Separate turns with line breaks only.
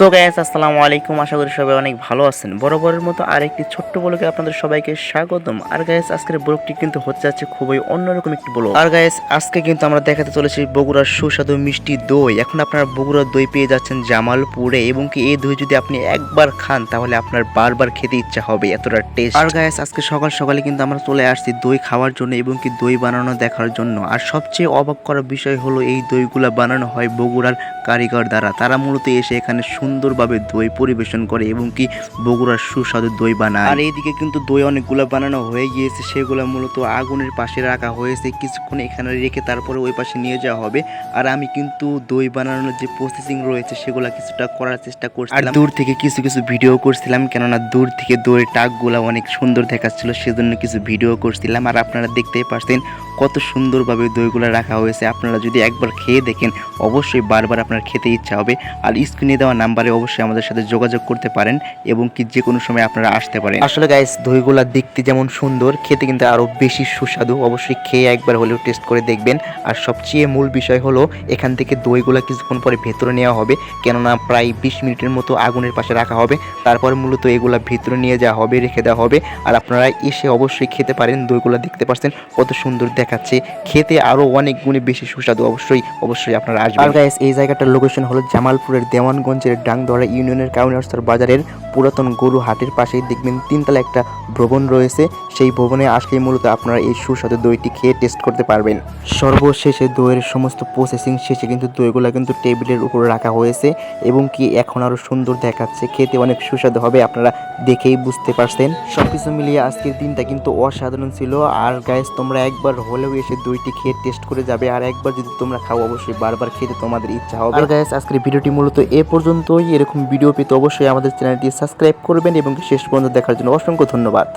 So gas আসসালামু আলাইকুম। আশা করি সবাই অনেক ভালো আছেন। বরাবরের মতো আরেকটি ছোট্ট ব্লগে আপনাদের সবাইকে স্বাগতম। আর গাইস আজকের ব্লগটি কিন্তু হচ্ছে যাচ্ছে খুবই অন্যরকম একটি ব্লগ। আর গাইস আজকে কিন্তু আমরা দেখাতে চলেছি বগুড়ার সুস্বাদু মিষ্টি দই। এখন আপনারা বগুড়ার দই পেয়ে যাচ্ছেন জামালপুরে এবং কি এই দই যদি আপনি একবার খান, তাহলে আপনার বারবার খেতে ইচ্ছা হবে। এতটা টেস্ট আর গাইস আজকে সকাল সকালে কিন্তু আমরা চলে আসছি দই খাওয়ার জন্য এবং কি দই বানানো দেখার জন্য। আর সবচেয়ে অবাক করার বিষয় হলো এই দইগুলা বানানো হয় বগুড়ার কারিগর দ্বারা তারা মূলত এসে এখানে সুন্দরভাবে দই পরিবেশন করে এবং কি বগুড়ার সুস্বাদু দই বানায়। আর এইদিকে কিন্তু দই অনেকগুলো বানানো হয়ে গিয়েছে সেগুলো মূলত আগুনের পাশে রাখা হয়েছে কিছুক্ষণ এখানে রেখে তারপরে ওই পাশে নিয়ে যাওয়া হবে। আর আমি কিন্তু দই বানানোর যে প্রসেসিং রয়েছে সেগুলো কিছুটা করার চেষ্টা করছিলাম। আর দূর থেকে কিছু কিছু ভিডিও করছিলাম কেননা দূর থেকে দইয়ের টাকগুলো অনেক সুন্দর দেখাচ্ছিল সেজন্য কিছু ভিডিও করছিলাম। আর আপনারা দেখতেই পারছেন কত সুন্দরভাবে দইগুলো রাখা হয়েছে। আপনারা যদি একবার খেয়ে দেখেন, অবশ্যই বারবার আপনার খেতে ইচ্ছা হবে। আর স্ক্রিনে দেওয়া নাম্বারে অবশ্যই আমাদের সাথে যোগাযোগ করতে পারেন এবং কি যে কোনো সময় আপনারা আসতে পারেন। আসলে গাইস দইগুলা দেখতে যেমন সুন্দর, খেতে কিন্তু আরও বেশি সুস্বাদু। অবশ্যই খেয়ে একবার হলেও টেস্ট করে দেখবেন। আর সবচেয়ে মূল বিষয় হলো, এখান থেকে দইগুলা কিছুক্ষণ পরে ভেতরে নেওয়া হবে। কেননা প্রায় বিশ মিনিটের মতো আগুনের পাশে রাখা হবে। তারপর মূলত এগুলা ভেতরে নিয়ে যাওয়া হবে, রেখে দেওয়া হবে। আর আপনারা এসে অবশ্যই খেতে পারেন। দইগুলা দেখতে পাচ্ছেন কত সুন্দর দেখাচ্ছে। খেতে আরও অনেক গুণে বেশি সুস্বাদু অবশ্যই অবশ্যই আপনারা আসবেন। আর গাইস এই জায়গাটার লোকেশন হলো জামালপুরের দেওয়ানগঞ্জের ডাংদরা ইউনিয়নের কাউনিয়ারস্তর বাজারের পুরাতন গরু হাটের পাশেই দেখবেন তিনতলা একটা ভবন রয়েছে। সেই ভবনে আসলে মূলত আপনারা এই সুস্বাদু দইটি খেয়ে টেস্ট করতে পারবেন। সর্বশেষে দইয়ের সমস্ত প্রসেসিং শেষে কিন্তু দইগুলো কিন্তু টেবিলের উপর রাখা হয়েছে এবং কি এখন আরও সুন্দর দেখাচ্ছে। খেতে অনেক সুস্বাদু হবে, আপনারা দেখেই বুঝতে পারছেন। সবকিছু মিলিয়ে আজকের দিনটা কিন্তু অসাধারণ ছিল। আর গাইস তোমরা একবার হলেও এসে দইটি খেয়ে টেস্ট করে যাবে। আর একবার যদি তোমরা খাও, অবশ্যই বারবার খেতে তোমাদের ইচ্ছা হবে। আর গাইস আজকের ভিডিওটি মূলত এ পর্যন্তই। এরকম ভিডিও পেতে অবশ্যই আমাদের চ্যানেলটি সাবস্ক্রাইব করবেন এবং শেষ পর্যন্ত দেখার জন্য অসংখ্য ধন্যবাদ।